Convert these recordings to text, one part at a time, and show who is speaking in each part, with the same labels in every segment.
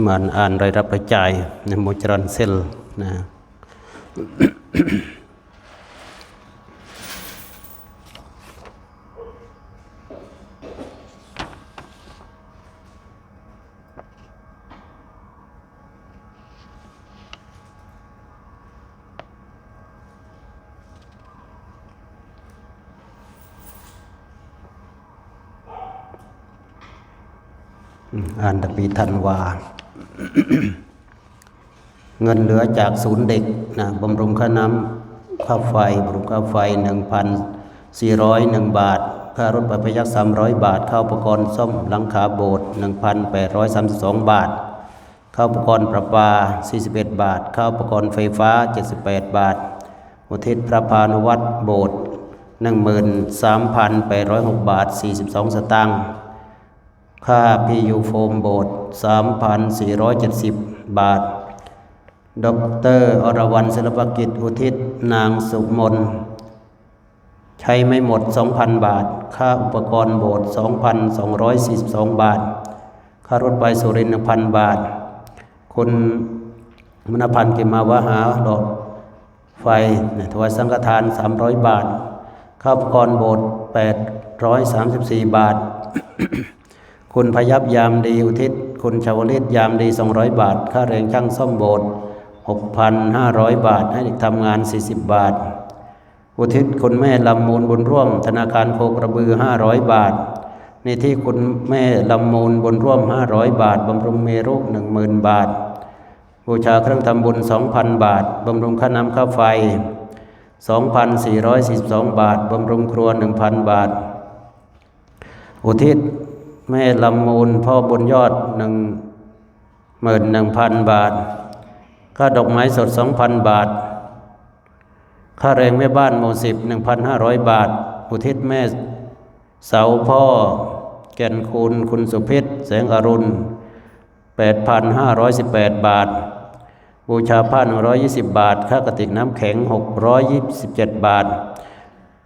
Speaker 1: เหมือนอ่านรายรับรายจ่ายในโมจรันเซลนะอ่านตะปีธันวา เงินเหลือจากศูนย์เด็กนะบำรุงค่าน้ำค่าไฟบำรุงค่าไฟ 1,401 บาท ค่ารถไปพยัก300บาทค่าอุปกรณ์ซ่อมหลังคาโบสถ์1,832 บาทค่าอุปกรณ์ประปา 41 บาทค่าอุปกรณ์ไฟฟ้า 78 บาท อุทิศพระพานุวัตรโบสถ์13,806 บาท 42 สตางค์ ค่าพียูโฟมโบสถ์3,470 บาท ดรอรวรรณศิลปกิจอุทิศ นางสุมน ใช้ไม่หมด 2,000 บาท ค่าอุปกรณ์โบสถ์2,242 บาท ค่ารถไปสุรินทร์1,000 บาท คุณมณพันธ์กิมาวหาดอกไฟถวายสังฆทาน 300 บาท ค่าอุปกรณ์โบสถ์834 บาท คุณพยับยามดีอุทิศ คุณชาวลิตยามดี 200 บาท ค่าแรงช่างซ่อมโบสถ์6,500 บาท ให้เด็กทำงาน 40 บาท อุทิศคุณแม่ลำมูลบุญร่วม ธนาคารโคกระบือ 500 บาทในที่คุณแม่ลำมูลบุญร่วม 500 บาทบำรุงเมรุ10,000บาท บูชาเครื่องทำบุญ 2,000 บาทบำรุงค่าน้ำค่าไฟ 2,442 บาทบำรุงครัว 1,000 บาท อุทิศ แม่ลำมูลพ่อบุญยอดหนึ่งหมื่นหนึ่งพันบาท ค่าดอกไม้สดสองพันบาท ค่าแรงแม่บ้านหมู่สิบหนึ่งพันห้าร้อยบาท อุทิศแม่เสาพ่อ แก่นคุณคุณสุพิษแสงอรุณแปดพันห้าร้อยสิบแปดบาท บูชาผ้าหนึ่งร้อยยี่สิบบาท ค่ากระติกน้ำแข็งหกร้อยยี่สิบเจ็ดบาท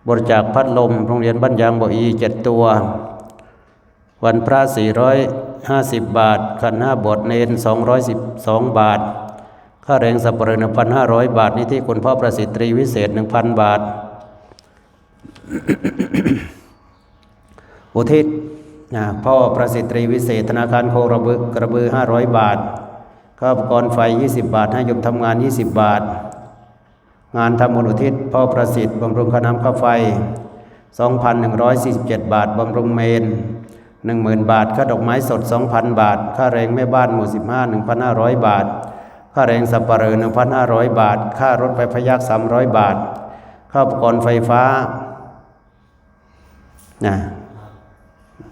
Speaker 1: บริจาคพัดลม โรงเรียนบ้านยางบ่ออีเจ็ดตัว วันพระ 450 บาท ขันห้าบทเนน212 บาท ค่าแรงสับปเหร่อ1,500 บาท นิธิคุณพ่อประสิทธิ์ตรีวิเศษ 1,000 บาท อุทิศนะพ่อประสิทธิ์ตรีวิเศษ ธนาคารโคกระบือกระบือ 500 บาทค่าอุปกรณ์ไฟ 20 บาท ให้ยมทำงาน 20 บาท งานทำบุญอุทิศ พ่อประสิทธิ์บำรุงค่าน้ำค่าไฟ 2,147 บาทบำรุงเมน 10,000 บาท ค่าดอกไม้สด 2,000 บาท ค่าแรงแม่บ้านหมู่ 15 1,500 บาท ค่าแรงสับปะเหร่อ1,500 บาท ค่ารถไปพยัก300 บาท ค่าอุปกรณ์ไฟฟ้านะ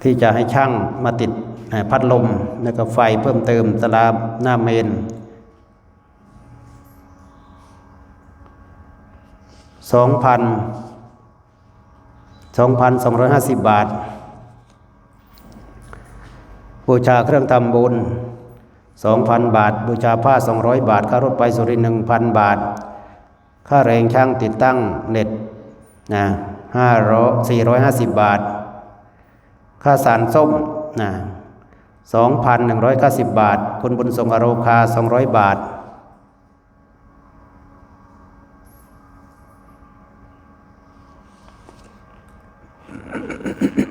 Speaker 1: ที่จะให้ช่างมาติดพัดลมแล้วก็ไฟเพิ่มเติมตลาดหน้าเมนสองพันสองพันสองร้อยห้าสิบบาท บูชาเครื่องทำบุญสองพันบาท บูชาผ้าสองร้อยบาท ค่ารถไปสุรินหนึ่งพันบาท ค่าแรงช่างติดตั้งเน็ตนะห้าร้อยสี่ร้อยห้าสิบบาท ค่าสารส้มนะสองพันหนึ่งร้อยเก้าสิบบาท คุณบุญทรงอโรคาสองร้อยบาท
Speaker 2: ค